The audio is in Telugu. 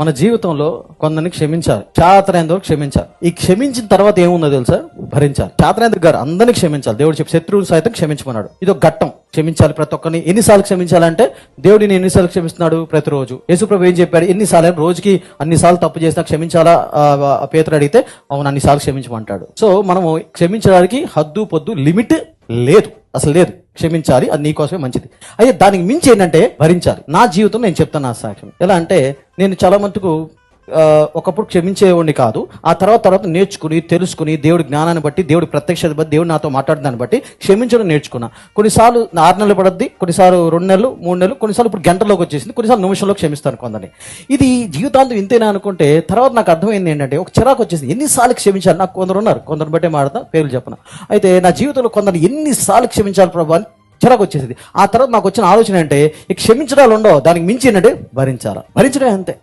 మన జీవితంలో కొందరిని క్షమించాలి. చాతనేంత వరకు క్షమించాలి. ఈ క్షమించిన తర్వాత ఏముందో తెలుసా? భరించాలి. చాతనేంద్ర గారు అందరినీ క్షమించాలి. దేవుడు చెప్పి శత్రువులు సైతం క్షమించమన్నాడు. ఇది ఒక ఘట్టం. క్షమించాలి ప్రతి ఒక్కరిని. ఎన్నిసార్లు క్షమించాలంటే దేవుడిని ఎన్నిసార్లు క్షమిస్తున్నాడు ప్రతిరోజు. యేసుప్రభు ఏం చెప్పాడు? ఎన్నిసార్లు రోజుకి అన్నిసార్లు తప్పు చేసినా క్షమించాలా? ఆ, అడిగితే అవును అన్నిసార్లు క్షమించమంటాడు. సో మనము క్షమించడానికి హద్దు పొద్దు లిమిట్ లేదు. అసలు లేదు. క్షమించాలి. అది నీకోసమే మంచిది. అయితే దానికి మించి ఏంటంటే భరించాలి. నా జీవితం నేను చెప్తాను నా సాక్ష్యం. ఎలా అంటే నేను చాలా మటుకు ఒకప్పుడు క్షమించేవాడిని కాదు. ఆ తర్వాత తర్వాత నేర్చుకుని తెలుసుకుని దేవుడి జ్ఞానాన్ని బట్టి దేవుడి ప్రత్యక్షత బట్టి దేవుడు నాతో మాట్లాడిన దాన్ని బట్టి క్షమించడం నేర్చుకున్నా. కొన్నిసార్లు ఆరు నెలలు పడద్ది కొన్నిసార్లు రెండు నెలలు మూడు నెలలు కొన్నిసార్లు ఇప్పుడు గంటలోకి వచ్చేసింది కొన్నిసార్లు నిమిషంలో క్షమిస్తాను కొందరిని. ఇది జీవితాంతం ఇంతేనా అనుకుంటే తర్వాత నాకు అర్థమైంది ఏంటంటే ఒక చిరాకు వచ్చేసింది. ఎన్నిసార్లు క్షమించాలి? నాకు కొందరు ఉన్నారు. కొందరు బట్టే మాడతా పేర్లు చెప్పను. అయితే నా జీవితంలో కొందరు ఎన్నిసార్లు క్షమించాలి ప్రభు అని చిరాకు వచ్చేసింది. ఆ తర్వాత నాకు వచ్చిన ఆలోచన అంటే క్షమించడాలు ఉండవు. దానికి మించి ఏంటంటే భరించాలా. భరించడం అంతే.